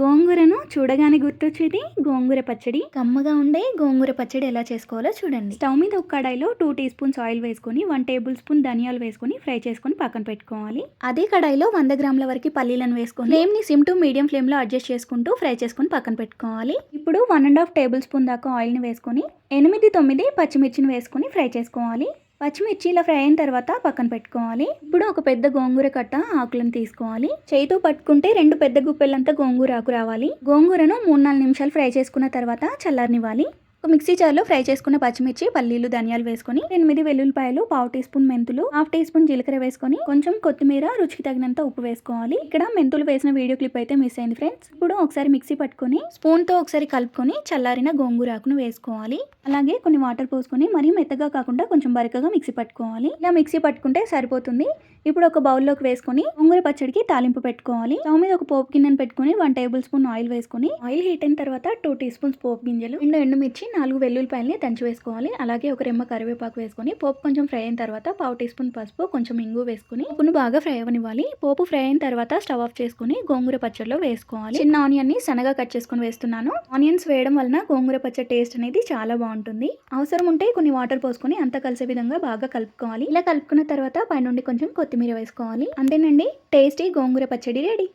గోంగూరను చూడగానే గుర్తొచ్చేది గోంగూర పచ్చడి. కమ్మగా ఉండే గోంగూర పచ్చడి ఎలా చేసుకోవాలో చూడండి. స్టవ్ మీద ఒక కడాయిలో టూ టీ స్పూన్స్ ఆయిల్ వేసుకొని వన్ టేబుల్ స్పూన్ ధనియాలు వేసుకొని ఫ్రై చేసుకొని పక్కన పెట్టుకోవాలి. అదే కడాయిలో వంద గ్రాముల వరకు పల్లీలను వేసుకొని ఫ్లేమ్ని సిమ్ టు మీడియం ఫ్లేమ్లో అడ్జస్ట్ చేసుకుంటూ ఫ్రై చేసుకొని పక్కన పెట్టుకోవాలి. ఇప్పుడు one and half tablespoon దాకా ఆయిల్ని వేసుకొని ఎనిమిది తొమ్మిది పచ్చిమిర్చిని వేసుకొని ఫ్రై చేసుకోవాలి. పచ్చిమిర్చి ఇలా ఫ్రై అయిన తర్వాత పక్కన పెట్టుకోవాలి. ఇప్పుడు ఒక పెద్ద గోంగూర కట్ట ఆకులను తీసుకోవాలి. చేయితో పట్టుకుంటే రెండు పెద్ద గుప్పెలంతా గోంగూర ఆకు రావాలి. గోంగూరను మూడు నాలుగు నిమిషాలు ఫ్రై చేసుకున్న తర్వాత చల్లారనివ్వాలి. ఒక మిక్సీ జార్లో ఫ్రై చేసుకున్న పచ్చిమిర్చి పల్లీలు ధనియాలు వేసుకొని ఎనిమిది వెల్లుల్లిపాయలు పావు టీ స్పూన్ మెంతులు హాఫ్ టీ స్పూన్ జీలకర్ర వేసుకొని కొంచెం కొత్తిమీర రుచికి తగినంత ఉప్పు వేసుకోవాలి. ఇక్కడ మెంతులు వేసిన వీడియో క్లిప్ అయితే మిస్ అయింది ఫ్రెండ్స్. ఇప్పుడు ఒకసారి మిక్సీ పట్టుకొని స్పూన్తో ఒకసారి కలుపుకొని చల్లారిన గోంగూర ఆకును వేసుకోవాలి. అలాగే కొన్ని వాటర్ పోసుకొని మరీ మెత్తగా కాకుండా కొంచెం బరకగా మిక్సీ పట్టుకోవాలి. ఇలా మిక్సీ పట్టుకుంటే సరిపోతుంది. ఇప్పుడు ఒక బౌల్లోకి వేసుకొని గోంగూర పచ్చడికి తాలింపు పెట్టుకోవాలి. స్టవ్ మీద ఒక పోపు గిన్నెను పెట్టుకొని వన్ టేబుల్ స్పూన్ ఆయిల్ వేసుకొని ఆయిల్ హీట్ అయిన తర్వాత టూ టీ స్పూన్స్ పోపు గింజలు రెండు ఎండుమిర్చి నాలుగు వెల్లుల్లిపాయలని దంచి వేసుకోవాలి. అలాగే ఒక రెమ్మ కరివేపాకు వేసుకొని పోపు కొంచెం ఫ్రై అయిన తర్వాత పావు టీ స్పూన్ పసుపు కొంచెం ఇంగు వేసుకొని పోపును బాగా ఫ్రై అవ్వనివ్వాలి. పోపు ఫ్రై అయిన తర్వాత స్టవ్ ఆఫ్ చేసుకుని గోంగూర పచ్చడిలో వేసుకోవాలి. చిన్న ఆనియన్ని సన్నగా కట్ చేసుకొని వేస్తున్నాను. ఆనియన్స్ వేయడం వలన గోంగూర పచ్చడి టేస్ట్ అనేది చాలా బాగుంటుంది. అవసరం ఉంటే కొన్ని వాటర్ పోసుకొని అంతా కలిసే విధంగా బాగా కలుపుకోవాలి. ఇలా కలుపుకున్న తర్వాత పైనుండి కొంచెం కొత్తిమీర వేసుకోవాలి. అంతేనండి. టేస్టీ గోంగూర పచ్చడి రెడీ.